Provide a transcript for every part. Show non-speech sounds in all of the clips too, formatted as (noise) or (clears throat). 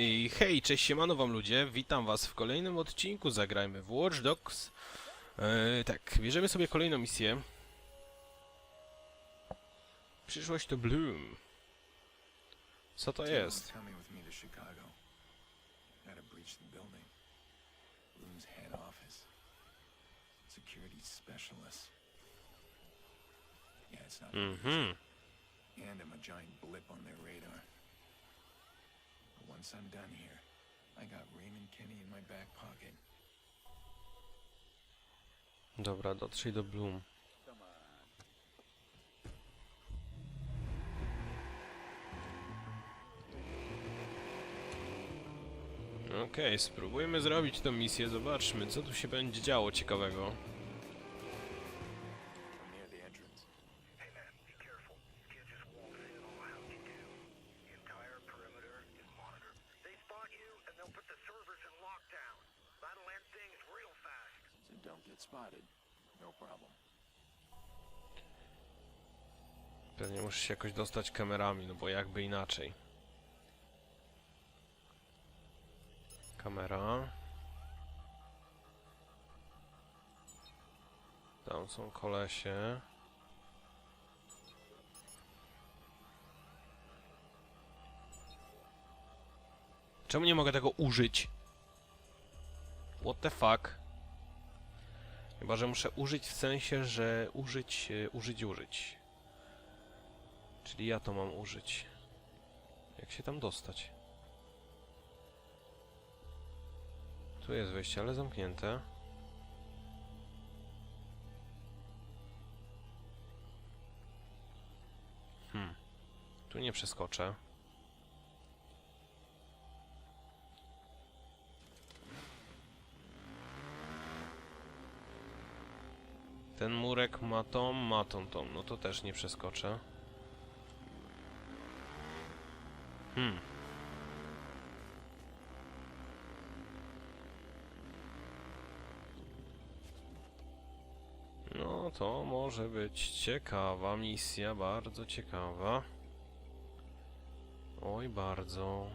I hej, cześć siemano wam ludzie, witam was w kolejnym odcinku Zagrajmy w Watch Dogs. E, tak, bierzemy sobie kolejną misję. Przyszłość to Bloom. Co to jest? Mhm. And I'm a giant blip on their radar. Once I'm done here, I got Raymond Kenny in my back pocket. Dobra, dotrzyj do Bloom. Okej, spróbujmy zrobić tę misję, zobaczmy co tu się będzie działo ciekawego. Się jakoś dostać kamerami, no bo jakby inaczej. Kamera. Tam są kolesie. Czemu nie mogę tego użyć? What the fuck? Chyba, że muszę użyć w sensie, że użyć, e, użyć, użyć. Czyli ja to mam użyć. Jak się tam dostać? Tu jest wejście, ale zamknięte. Hmm. Tu nie przeskoczę. Ten murek ma tą, ma tą, tą. No to też nie przeskoczę. Hmm. No to może być ciekawa misja, bardzo ciekawa. Oj, bardzo.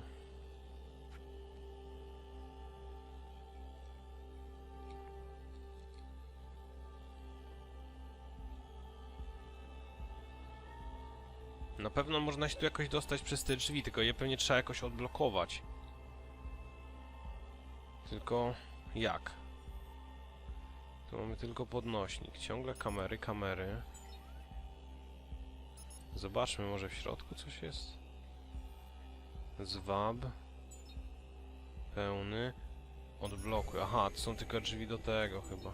Na pewno można się tu jakoś dostać przez te drzwi, tylko je pewnie trzeba jakoś odblokować. Tylko jak? Tu mamy tylko podnośnik. Ciągle kamery, kamery. Zobaczmy, może w środku coś jest? Zwab. Pełny. Odblokuj. Aha, to są tylko drzwi do tego chyba.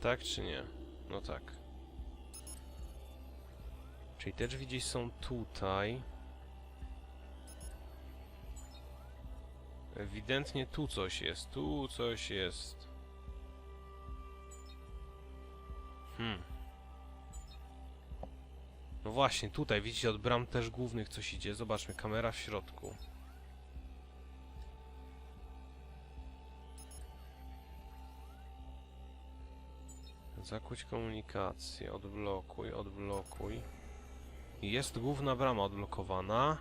Tak czy nie? No tak. Czyli te drzwi gdzieś są tutaj. Ewidentnie tu coś jest, tu coś jest. Hmm. No właśnie, tutaj widzicie od bram też głównych coś idzie. Zobaczmy, kamera w środku. Zakłóć komunikację, odblokuj, odblokuj. Jest główna brama odblokowana.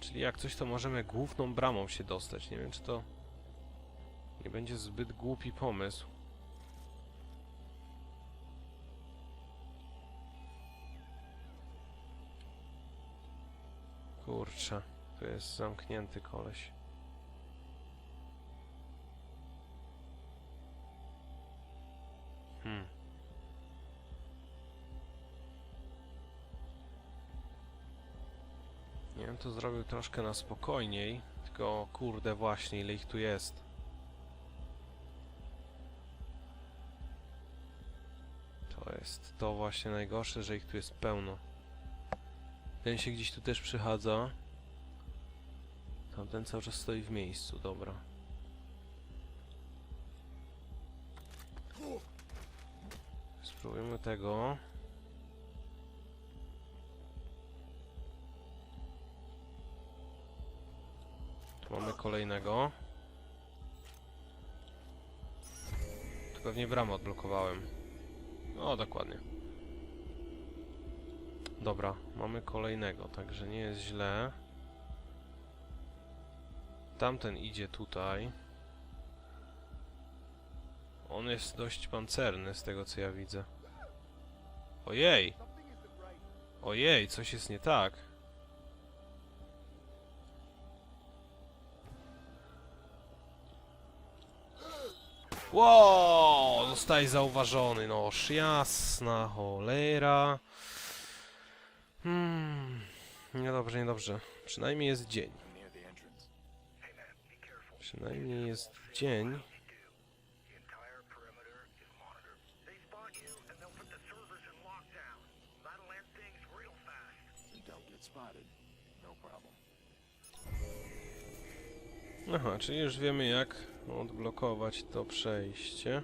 Czyli jak coś, to możemy główną bramą się dostać. Nie wiem, czy to nie będzie zbyt głupi pomysł. Kurczę, tu jest zamknięty koleś. Wiem, to zrobił troszkę na spokojniej, tylko kurde właśnie, ile ich tu jest. To jest to właśnie najgorsze, że ich tu jest pełno. Ten się gdzieś tu też przychadza. Tamten cały czas stoi w miejscu, dobra. Spróbujmy tego. Tu mamy kolejnego. Tu pewnie bramę odblokowałem. O, dokładnie. Dobra, mamy kolejnego, także nie jest źle. Tamten idzie tutaj. On jest dość pancerny z tego co ja widzę. Ojej! Ojej, coś jest nie tak. Wow, zostaje zauważony, noż jasna cholera. Hmm, niedobrze, niedobrze. Przynajmniej jest dzień. Przynajmniej jest dzień. Aha, czyli już wiemy jak odblokować to przejście.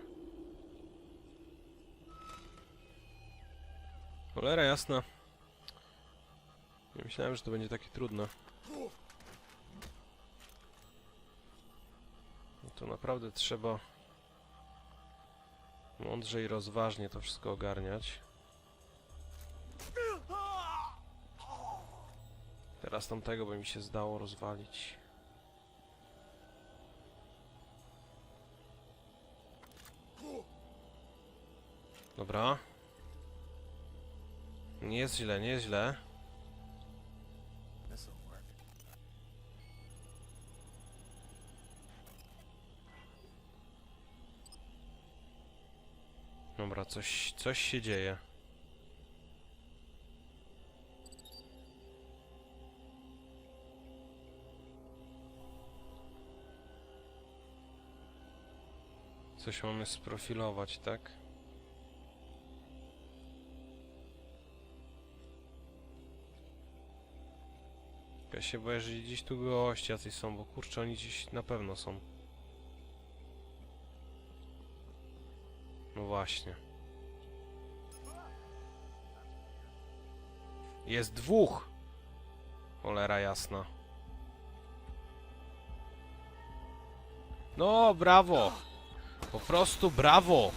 Cholera jasna. Nie myślałem, że to będzie takie trudne. No to naprawdę trzeba mądrze i rozważnie to wszystko ogarniać. Teraz tamtego by mi się zdało rozwalić. Dobra. Nie jest źle, nie jest źle. Dobra, coś, coś się dzieje. Coś mamy sprofilować, tak? Ja się boję, że gdzieś tu goście jacyś są, bo kurczę, oni gdzieś na pewno są. No właśnie. Jest dwóch! Cholera jasna. No, brawo! Po prostu brawo!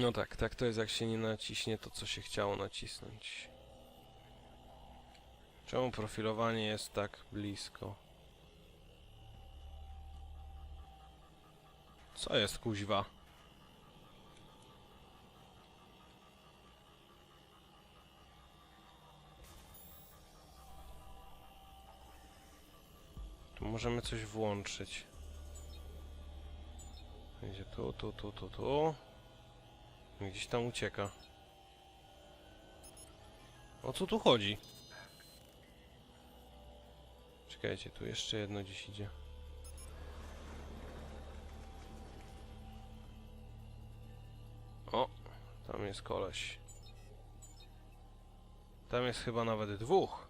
No tak, tak to jest jak się nie naciśnie to, co się chciało nacisnąć. Czemu profilowanie jest tak blisko? Co jest kuźwa? Tu możemy coś włączyć. Będzie tu, tu, tu, tu, tu. Gdzieś tam ucieka. O co tu chodzi? Czekajcie, tu jeszcze jedno gdzieś idzie. O, tam jest koleś. Tam jest chyba nawet dwóch.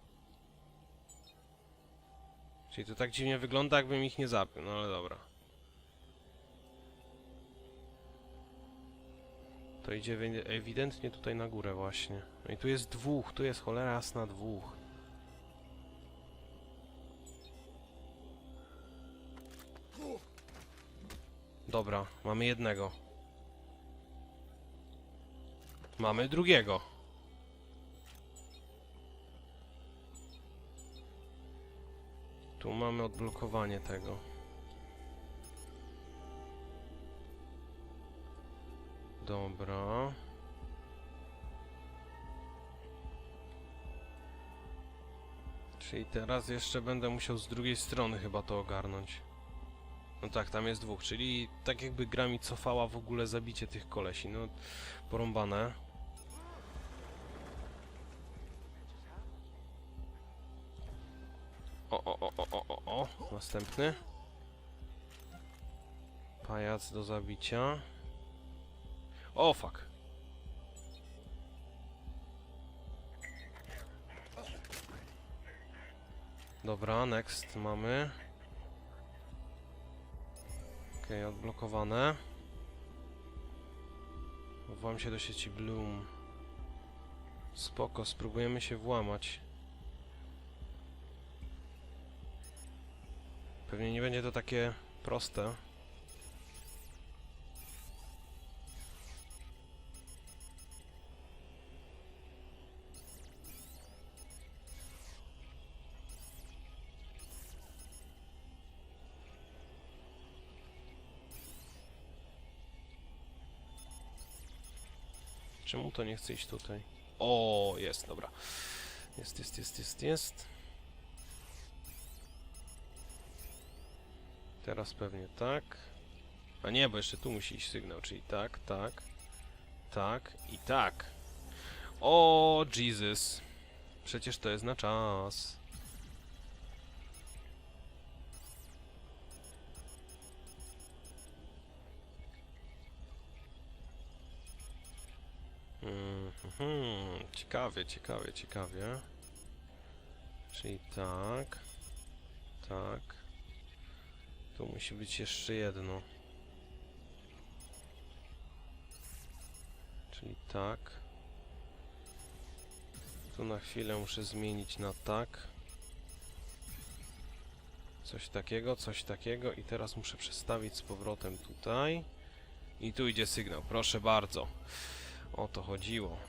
Czyli to tak dziwnie wygląda, jakbym ich nie zabił, no ale dobra. To idzie ewi- ewidentnie tutaj na górę właśnie. No i tu jest dwóch, tu jest cholera jasna dwóch. Dobra, mamy jednego. Mamy drugiego. Tu mamy odblokowanie tego. Dobra. Czyli teraz jeszcze będę musiał z drugiej strony chyba to ogarnąć. No tak, tam jest dwóch, czyli tak jakby gra mi cofała w ogóle zabicie tych kolesi. No, porąbane. O, o, o, o, o, o, o, następny. Pajac do zabicia. O, fuck. Dobra, next mamy. Okej, odblokowane. Włam się do sieci Bloom. Spoko, spróbujemy się włamać. Pewnie nie będzie to takie proste. Czemu to nie chce iść tutaj? O, jest, dobra. Jest, jest, jest, jest, jest. Teraz pewnie tak. A nie, bo jeszcze tu musi iść sygnał, czyli tak, tak, tak i tak. O, Jesus. Przecież to jest na czas. Mhm, ciekawie, ciekawie, ciekawie. Czyli tak, tak. Tu musi być jeszcze jedno. Czyli tak. Tu na chwilę muszę zmienić na tak. Coś takiego, coś takiego i teraz muszę przestawić z powrotem tutaj. I tu idzie sygnał, proszę bardzo. O to chodziło.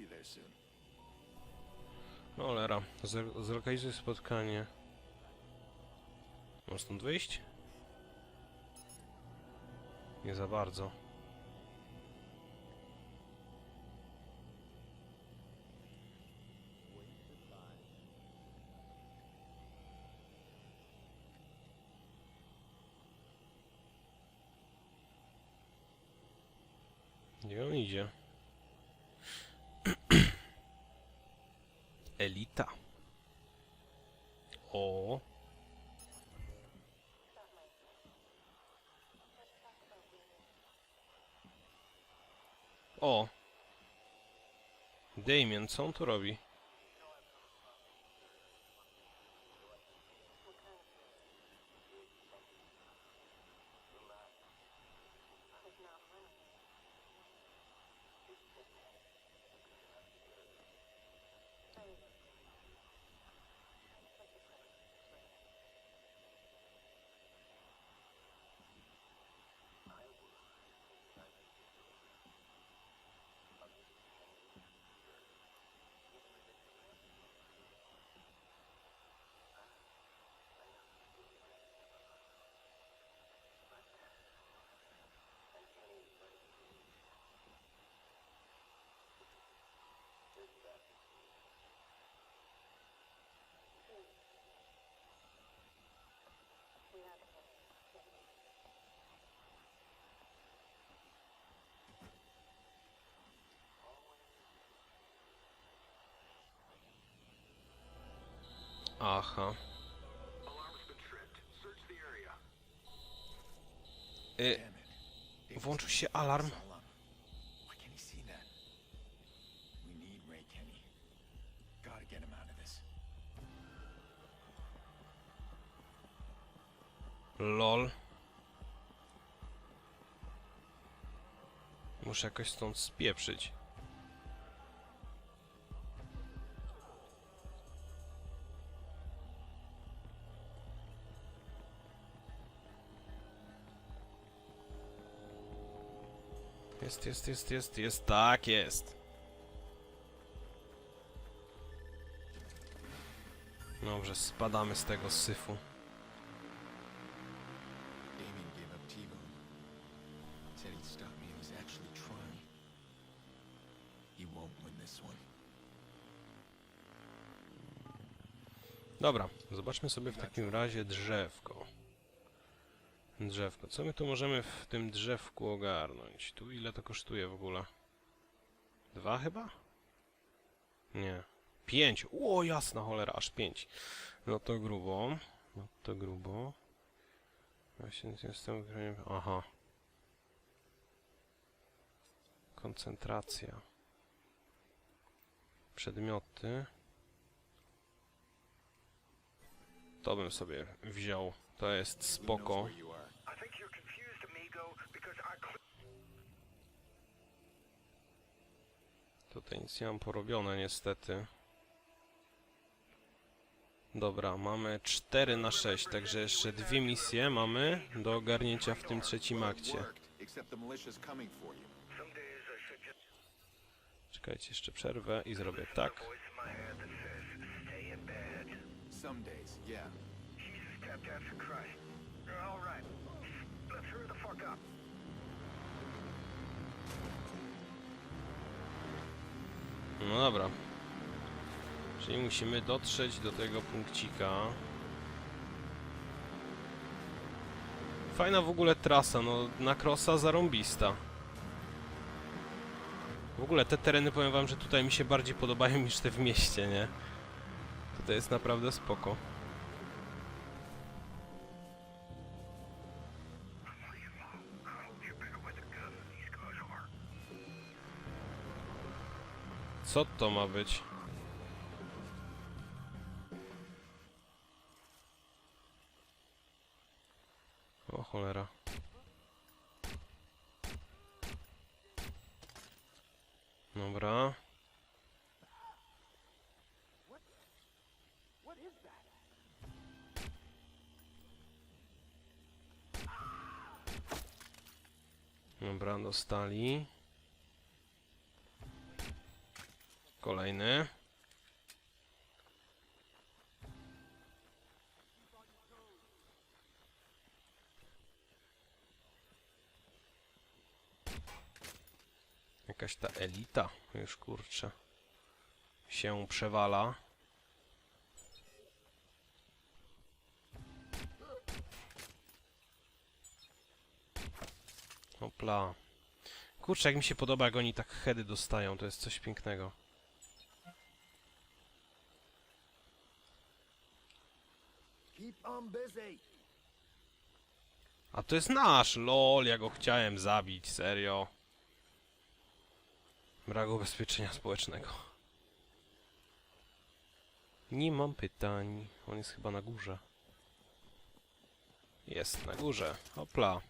be there soon. Cholera, Zre- zlokalizuj spotkanie. Można stąd wyjść? Nie za bardzo. Gdzie on idzie? (clears throat) Elita. O. O. Damien, co on tu robi? Get him out of this. Lol. Muszę jakoś stąd spieprzyć. Jest, jest, jest, jest, jest, tak jest. Dobrze, spadamy z tego syfu. Damien gave up T-Bone. Said he'd stop me and he's actually trying. He won't win this one. Dobra, zobaczmy sobie w takim razie drzewko. Drzewko. Co my tu możemy w tym drzewku ogarnąć? Tu ile to kosztuje w ogóle? Dwa chyba? Nie. Pięć. O, jasna cholera, aż pięć. No to grubo. No to grubo. Właśnie jestem... Aha. Koncentracja. Przedmioty. To bym sobie wziął. To jest spoko. Tutaj nic nie mam porobione niestety. Dobra, mamy 4 na 6, także jeszcze dwie misje mamy do ogarnięcia w tym trzecim akcie. Czekajcie, jeszcze przerwę i zrobię tak. Some days, yeah. No dobra. Czyli musimy dotrzeć do tego punkcika. Fajna w ogóle trasa, no na crossa zarąbista. W ogóle te tereny powiem wam, że tutaj mi się bardziej podobają niż te w mieście, nie? Tutaj jest naprawdę spoko. Co to ma być? O cholera. Dobra. Dobra, dostali. Kolejny. Jakaś ta elita, już kurczę, się przewala. Hopla. Kurczę, jak mi się podoba, jak oni tak heady dostają, to jest coś pięknego. A to jest nasz, lol, ja go chciałem zabić, serio. Brak ubezpieczenia społecznego. Nie mam pytań. On jest chyba na górze. Jest na górze. Hopla.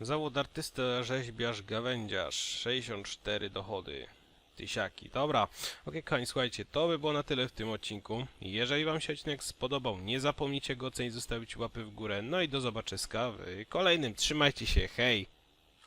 Zawód artysta, rzeźbiarz, gawędziarz. 64 dochody. Tysiaki. Dobra. Ok, kochani, słuchajcie, to by było na tyle w tym odcinku. Jeżeli wam się odcinek spodobał, nie zapomnijcie go ocenić, zostawić łapy w górę. No i do zobaczyska w kolejnym. Trzymajcie się, hej!